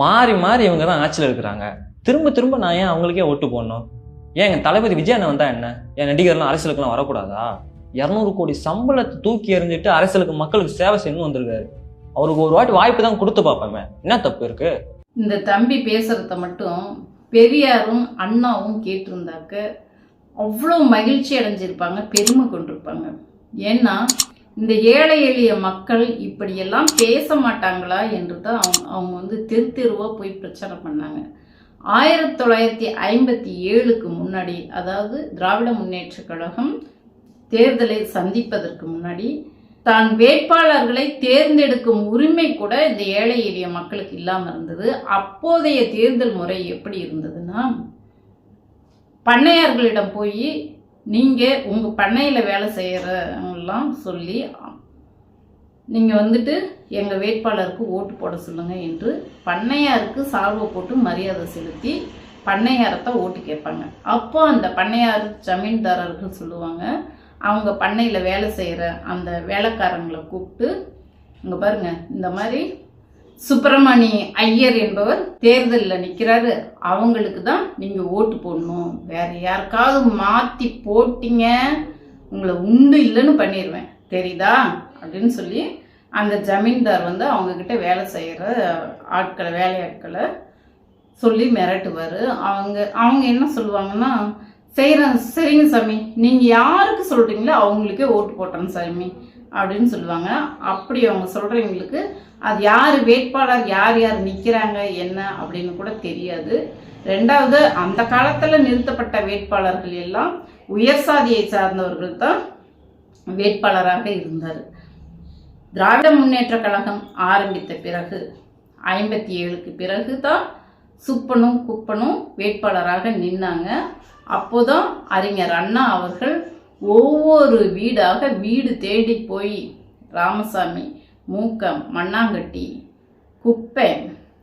மாறி மாறி இவங்க தான் ஆட்சியில் இருக்கிறாங்க. திரும்ப திரும்ப நான் ஏன் அவங்களுக்கே ஓட்டு போடணும்? ஏன் எங்கள் தளபதி விஜய் அண்ணன் வந்தா என்ன? என் நடிகர்லாம் அரசியலுக்குலாம் வரக்கூடாதா? இரநூறு கோடி சம்பளத்தை தூக்கி எறிஞ்சிட்டு அரசியலுக்கு மக்களுக்கு சேவை செய்யணும் வந்திருக்காரு. அவருக்கு ஒரு வாட்டி வாய்ப்பு தான் கொடுத்து பார்ப்போமே. என்ன தப்பு இருக்கு? இந்த தம்பி பேசுறத மட்டும் பெரியாரும் அண்ணாவும் கேட்டிருந்தாக்க அவ்வளோ மகிழ்ச்சி அடைஞ்சிருப்பாங்க பெருமை கொண்டிருப்பாங்க. ஏன்னா இந்த ஏழை எளிய மக்கள் இப்படியெல்லாம் பேச மாட்டாங்களா என்று தான் அவங்க அவங்க வந்து தெரு தெருவாக போய் பிரச்சாரம் பண்ணாங்க. ஆயிரத்தி தொள்ளாயிரத்தி ஐம்பத்தி ஏழுக்கு முன்னாடி அதாவது திராவிட முன்னேற்ற கழகம் தேர்தலை சந்திப்பதற்கு முன்னாடி தான் வேட்பாளர்களை தேர்ந்தெடுக்கும் உரிமை கூட இந்த ஏழை எளிய மக்களுக்கு இல்லாமல் இருந்தது. அப்போதைய தேர்தல் முறை எப்படி இருந்ததுன்னா பண்ணையார்களிடம் போய் நீங்கள் உங்கள் பண்ணையில் வேலை செய்கிறவங்களாம் சொல்லி நீங்கள் வந்துட்டு எங்கள் வேட்பாளருக்கு ஓட்டு போட சொல்லுங்கள் என்று பண்ணையாருக்கு சால்வை போட்டு மரியாதை செலுத்தி பண்ணையாரத்தை ஓட்டு கேட்பாங்க. அப்போ அந்த பண்ணையார் ஜமீன்தாரர்கள் சொல்லுவாங்க அவங்க பண்ணையில் வேலை செய்கிற அந்த வேலைக்காரங்களை கூப்பிட்டு இங்கே பாருங்கள் இந்த மாதிரி சுப்பிரமணி ஐயர் என்பவர் தேர்தலில் நிற்கிறாரு அவங்களுக்கு தான் நீங்கள் ஓட்டு போடணும். வேற யாருக்காவது மாற்றி போட்டிங்க. உங்களை உண்டு இல்லைன்னு பண்ணிடுவேன் தெரியுதா? அப்படின்னு சொல்லி அந்த ஜமீன்தார் வந்து அவங்கக்கிட்ட வேலை செய்கிற ஆட்களை வேலையாட்களை சொல்லி மிரட்டுவார். அவங்க அவங்க என்ன சொல்லுவாங்கன்னா செய்கிறேன் சரிங்க சாமி. நீங்கள் யாருக்கு சொல்கிறீங்களோ அவங்களுக்கே ஓட்டு போட்டேன் சாமி. அப்படின்னு சொல்லுவாங்க. அப்படி அவங்க சொல்கிறவங்களுக்கு அது யார் வேட்பாளர் யார் யார் நிற்கிறாங்க என்ன அப்படின்னு கூட தெரியாது. ரெண்டாவது அந்த காலத்தில் நிறுத்தப்பட்ட வேட்பாளர்கள் எல்லாம் உயர் சாதியை சார்ந்தவர்கள் தான் வேட்பாளராக இருந்தார். திராவிட முன்னேற்ற கழகம் ஆரம்பித்த பிறகு ஐம்பத்தி ஏழுக்கு பிறகு தான் சுப்பனும் குப்பனும் வேட்பாளராக நின்னாங்க. அப்போதான் அறிஞர் அண்ணா அவர்கள் ஒவ்வொரு வீடாக வீடு தேடி போய் ராமசாமி மூக்கம் மண்ணாங்கட்டி குப்பை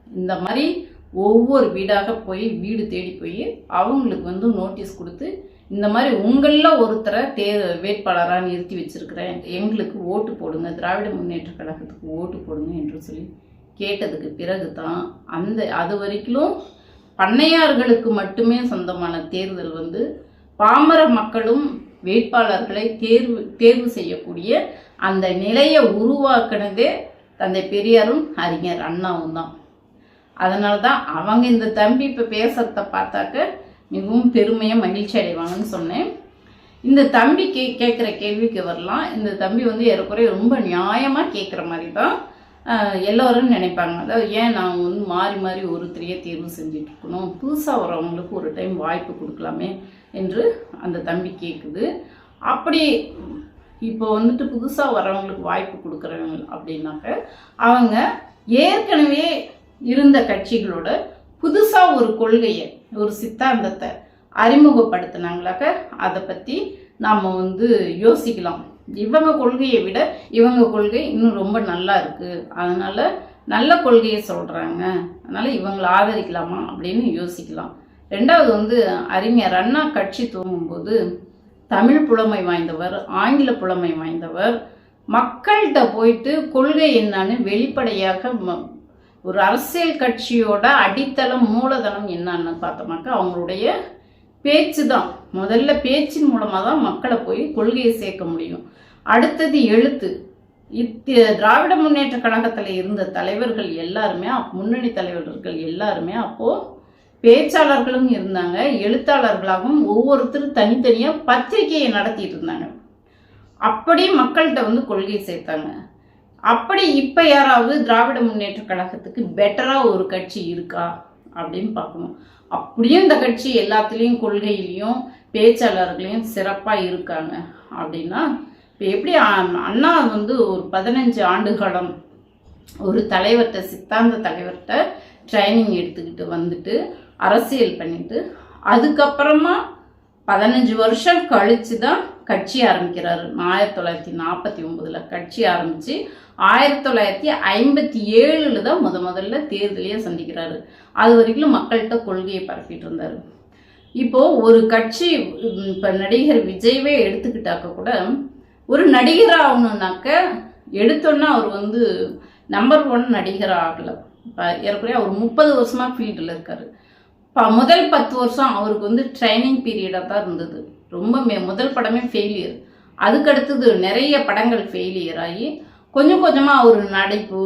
இந்த மாதிரி ஒவ்வொரு வீடாக போய் வீடு தேடி போய் அவங்களுக்கு வந்து நோட்டீஸ் கொடுத்து இந்த மாதிரி உங்களில் ஒருத்தரை தே வேட்பாளராக நிறுத்தி வச்சுருக்கிறேன். எங்களுக்கு ஓட்டு போடுங்க திராவிட முன்னேற்ற கழகத்துக்கு ஓட்டு போடுங்க என்று சொல்லி கேட்டதுக்கு பிறகு தான் அந்த அது வரைக்கும் பண்ணையார்களுக்கு மட்டுமே சொந்தமான தேர்தல் வந்து பாமர மக்களும் வேட்பாளர்களை தேர்வு தேர்வு செய்யக்கூடிய அந்த நிலையை உருவாக்குனதே தந்தை பெரியாரும் அறிஞர் அண்ணாவும் தான். அதனால தான் அவங்க இந்த தம்பி இப்போ பேசுறத பார்த்தாக்க மிகவும் பெருமையாக மகிழ்ச்சி அடைவாங்கன்னு சொன்னேன். இந்த தம்பி கே கேட்குற கேள்விக்கு வரலாம். இந்த தம்பி வந்து ஏறக்குறைய ரொம்ப நியாயமாக கேட்குற மாதிரி தான் எல்லோரும் நினைப்பாங்க. அதாவது ஏன் நான் வந்து மாறி மாறி ஒருத்தரையே தேர்வு செஞ்சுட்டு இருக்கணும் புதுசாக வரவங்களுக்கு ஒரு டைம் வாய்ப்பு கொடுக்கலாமே என்று அந்த தம்பி கேட்குது அப்படி இப்போ வந்துட்டு புதுசாக வரவங்களுக்கு வாய்ப்பு கொடுக்குறவங்க அப்படின்னாக்க அவங்க ஏற்கனவே இருந்த கட்சிகளோட புதுசாக ஒரு கொள்கையை ஒரு சித்தாந்தத்தை அறிமுகப்படுத்தினாங்களாக்க அதை பற்றி நாம் வந்து யோசிக்கலாம். இவங்க கொள்கையை விட இவங்க கொள்கை இன்னும் ரொம்ப நல்லா இருக்குது அதனால் நல்ல கொள்கையை சொல்கிறாங்க அதனால் இவங்களை ஆதரிக்கலாமா அப்படின்னு யோசிக்கலாம். ரெண்டாவது வந்து அறிஞர் அண்ணா கட்சி துவங்கும்போது தமிழ் புலமை வாய்ந்தவர் ஆங்கில புலமை வாய்ந்தவர் மக்கள்கிட்ட போயிட்டு கொள்கை என்னன்னு வெளிப்படையாக ம- ஒரு அரசியல் கட்சியோட அடித்தளம் மூலதனம் என்னன்னு பார்த்தோம்னாக்கா அவங்களுடைய பேச்சு தான் முதல்ல பேச்சின் மூலமாக தான் மக்களை போய் கொள்கையை சேர்க்க முடியும். அடுத்தது எழுத்து. இத் திராவிட முன்னேற்ற கழகத்தில் இருந்த தலைவர்கள் எல்லாருமே முன்னணி தலைவர்கள் எல்லாருமே அப்போது பேச்சாளர்களும் இருந்தாங்க எழுத்தாளர்களாகவும் ஒவ்வொருத்தரும் தனித்தனியாக பத்திரிகையை நடத்திட்டு இருந்தாங்க. அப்படி மக்கள்கிட்ட வந்து கொள்கை சேர்த்தாங்க. அப்படி இப்போ யாராவது திராவிட முன்னேற்ற கழகத்துக்கு பெட்டராக ஒரு கட்சி இருக்கா? அப்படின்னு பார்க்கணும். அப்படியும் இந்த கட்சி எல்லாத்துலேயும் கொள்கையிலையும் பேச்சாளர்களையும் சிறப்பாக இருக்காங்க. அப்படின்னா இப்போ எப்படி அண்ணா வந்து ஒரு பதினஞ்சு ஆண்டு காலம் ஒரு தலைவர்கிட்ட சித்தாந்த தலைவர்கிட்ட ட்ரைனிங் எடுத்துக்கிட்டு வந்துட்டு அரசியல் பண்ணிட்டு அதுக்கப்புறமா பதினஞ்சு வருஷம் கழிச்சு தான் கட்சி ஆரம்பிக்கிறாரு. ஆயிரத்தி தொள்ளாயிரத்தி நாற்பத்தி ஒன்பதில் கட்சி ஆரம்பித்து ஆயிரத்தி தொள்ளாயிரத்தி ஐம்பத்தி ஏழில் தான் முத முதல்ல தேர்தலையே சந்திக்கிறாரு. அது வரைக்கும் மக்கள்கிட்ட கொள்கையை பரப்பிட்டு இருந்தார். இப்போது ஒரு கட்சி இப்போ நடிகர் விஜய்வே எடுத்துக்கிட்டாக்க கூட ஒரு நடிகர் ஆகணுன்னாக்க எடுத்தோன்னா அவர் வந்து நம்பர் ஒன் நடிகர் ஆகலை. இப்போ ஏறக்குறைய அவர் முப்பது வருஷமாக ஃபீல்டில் இருக்கார். இப்போ முதல் பத்து வருஷம் அவருக்கு வந்து ட்ரைனிங் பீரியடாக தான் இருந்தது. ரொம்ப மே- முதல் படமே ஃபெயிலியர் அதுக்கடுத்தது நிறைய படங்கள் ஃபெயிலியர் ஆகி கொஞ்சம் கொஞ்சமாக அவர் நடிப்பு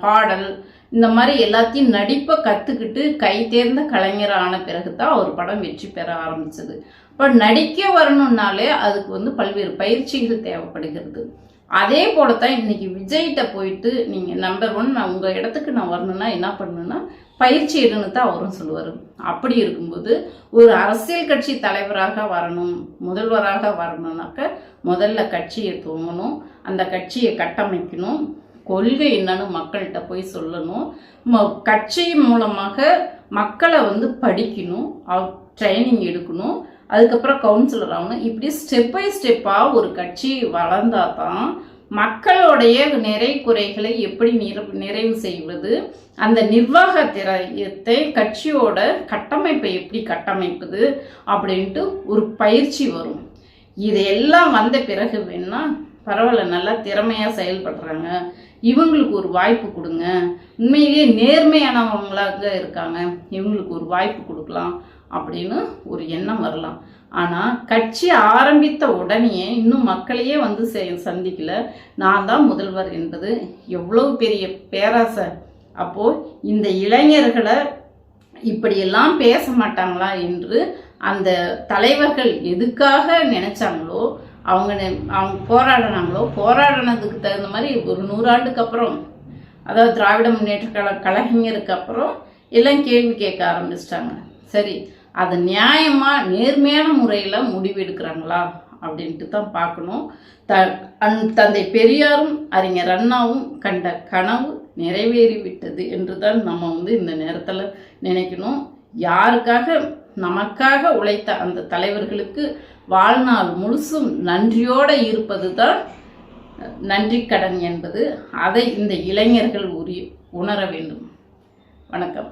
பாடல் இந்த மாதிரி எல்லாத்தையும் நடிப்பை கற்றுக்கிட்டு கை தேர்ந்த கலைஞர் ஆன பிறகு தான் அவர் படம் வெற்றி பெற ஆரம்பிச்சது. இப்போ நடிக்க வரணும்னாலே அதுக்கு வந்து பல்வேறு பயிற்சிகள் தேவைப்படுகிறது. அதே போல தான் இன்னைக்கு விஜய்கிட்ட போயிட்டு நீங்கள் நம்பர் ஒன் நான் உங்கள் இடத்துக்கு நான் வரணும்னா என்ன பண்ணணும்னா பயிற்சி எடுன்னு தான் அவரும் சொல்லுவார். அப்படி இருக்கும்போது ஒரு அரசியல் கட்சி தலைவராக வரணும் முதல்வராக வரணும்னாக்க முதல்ல கட்சியை துவங்கணும் அந்த கட்சியை கட்டமைக்கணும் கொள்கை என்னன்னு மக்கள்கிட்ட போய் சொல்லணும் ம- கட்சி மூலமாக மக்களை வந்து படிக்கணும் ட்ரைனிங் எடுக்கணும் அதுக்கப்புறம் கவுன்சிலர் ஆகணும். இப்படி ஸ்டெப் பை ஸ்டெப்பாக ஒரு கட்சி வளர்ந்தால் தான் மக்களுடைய நிறை குறைகளை எப்படி நிற- நிறைவு செய்வது அந்த நிர்வாக திறத்தை கட்சியோட கட்டமைப்பை எப்படி கட்டமைப்பது அப்படின்ட்டு ஒரு பயிற்சி வரும். இதெல்லாம் வந்த பிறகு வேணா பரவாயில்ல நல்லா திறமையாக செயல்படுறாங்க. இவங்களுக்கு ஒரு வாய்ப்பு கொடுங்க. உண்மையிலேயே நேர்மையானவங்களாக இருக்காங்க. இவங்களுக்கு ஒரு வாய்ப்பு கொடுக்கலாம். அப்படின்னு ஒரு எண்ணம் வரலாம். ஆனால் கட்சி ஆரம்பித்த உடனேயே இன்னும் மக்களையே வந்து சந்திக்கல. நான் தான் முதல்வர் என்பது எவ்வளவு பெரிய பேராசை. அப்போது இந்த இளைஞர்களை இப்படியெல்லாம் பேச மாட்டாங்களா என்று அந்த தலைவர்கள் எதுக்காக நினைச்சாங்களோ அவங்க நெ- அவங்க போராடினாங்களோ போராடினதுக்கு தகுந்த மாதிரி ஒரு நூறாண்டுக்கு அப்புறம் அதாவது திராவிட முன்னேற்ற கழக கழகங்களுக்கு அப்புறம் எல்லாம் கேள்வி கேட்க ஆரம்பிச்சிட்டாங்க. சரி அதை நியாயமாக நேர்மையான முறையில் முடிவெடுக்கிறாங்களா அப்படின்ட்டு தான் பார்க்கணும். த அந் தந்தை பெரியாரும் அறிஞர் அண்ணாவும் கண்ட கனவு நிறைவேறிவிட்டது என்று தான் நம்ம வந்து இந்த நேரத்தில் நினைக்கணும். யாருக்காக நமக்காக உழைத்த அந்த தலைவர்களுக்கு வாழ்நாள் முழுசும் நன்றியோடு இருப்பது தான் நன்றி கடன் என்பது. அதை இந்த இளைஞர்கள் உரி உணர வேண்டும். வணக்கம்.